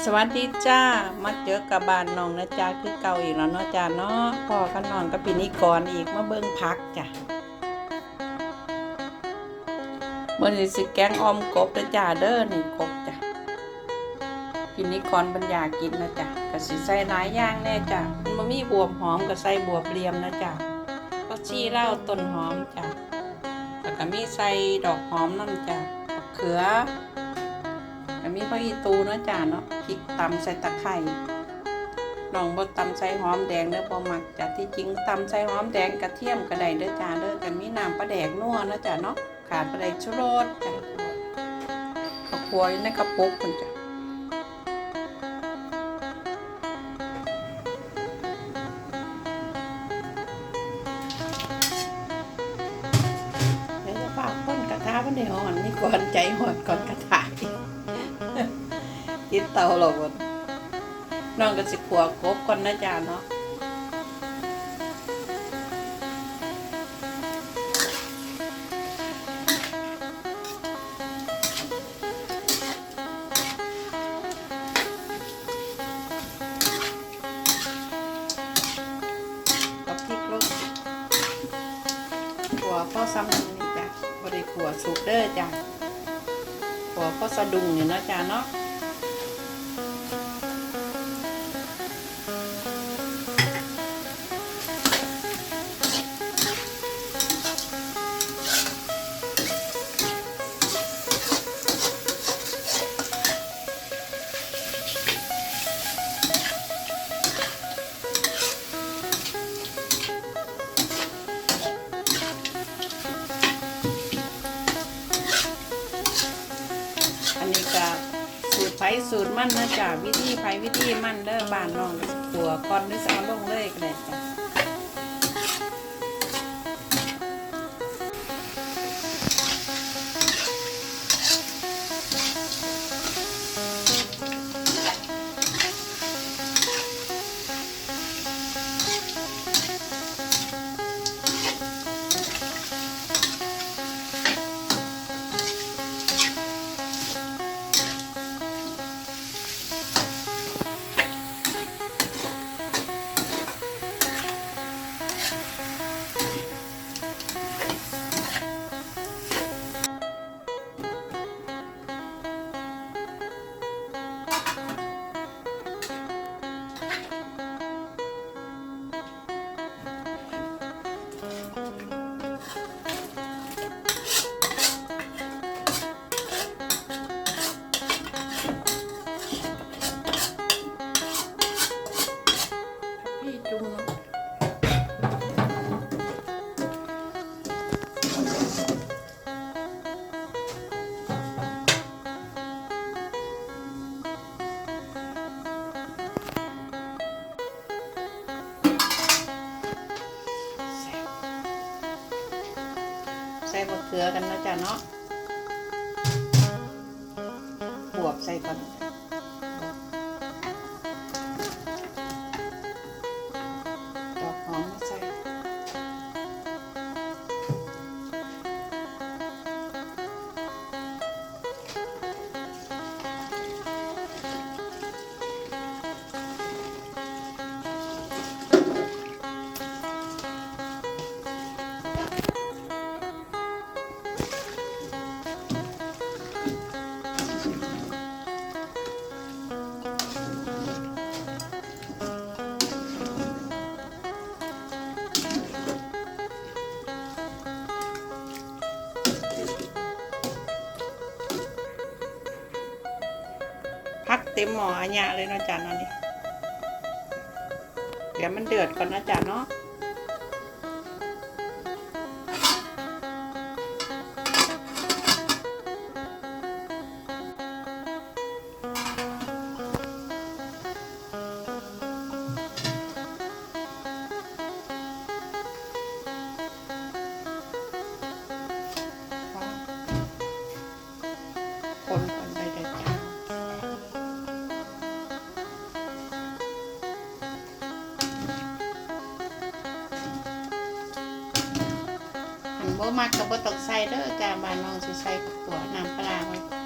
สวัสดีจ้า มาเจอกับบานน้องนะจ้าคือเก่าอีกแล้วเนาะจ้าเนาะพ่อกันอนกับปีนี้ก่อนอีกมาเบิ่งพักจ้ะเมื่อนี้สิแกงออมกบนะจ้าเด้อนี่กบจ้ะปีนี้ก่อนบรรยากินนะจ้ะก็สิใส่หลายอย่างแน่จ้ะมันบ่มีบวบหอมก็ใส่บวบเรียมนะจ้ะก็ชี้เหล้าต้นหอมจ้ะแล้วก็มีใส่ดอกหอมนั่นจ้ะมะเขือ อันนี้พ่ออีตูเนาะจ้าเนาะพริกตำใส่ตะไคร้น้องบ่ตำใส่หอมแดงเด้อบ่มักจ้ะที่จริงตำใส่หอมแดงกระเทียมก็ไดเด้อจ้าเด้อกันมีน้ำปลาแดกนัวเนาะจ้าเนาะขาดปลาแดกชูรสจ้ะข้าวคั่วยู่ในกระปุกพุ่นจ้ะเดี๋ยวจะฝากต้นกระทะมันได้หอนนี่ก่อนใจหอนก่อนกระทะ กินเตาเราบนน้องก็สิขัวกบก่อนนะจ๊ะเนาะกับพริกลงขัวพ่อซ้ำนี่จ้ะบริขัวสุกเด้อจ้ะขัวพ่อสะดุงเนี่ยนะจ๊ะเนาะ สูตรไผสูตรมันนะจ้ะวิธีไผวิธีมันเด้อบ้านน้องขัวก่อนหรือจะเอาลงเลยก็ได้จ้ะ ใส่บักเขือกันนะจ๊ะเนาะบวบใส่ก่อน เต็มหม้ออันยะเลยนะจ๊ะเนาะนี่เดี๋ยวมันเดือดก่อนนะจ๊ะเนาะคน บ่มักก็บ่ต้องใส่เด้อจ้าบ้านน้องสิใส่ตัวน้ำปลาไว้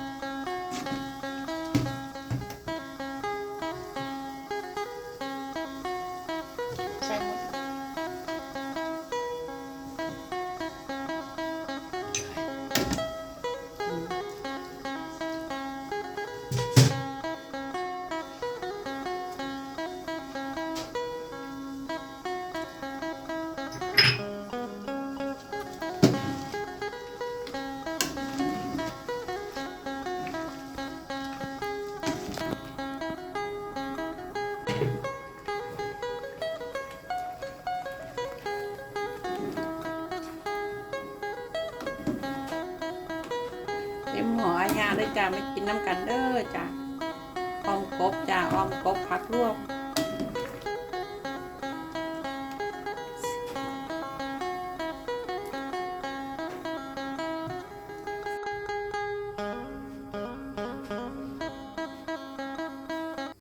ชิมหมออาญาเลยจ้าม่กินน้ำกันเด้อจ้าอมกบจ้าออมกบพักร่วม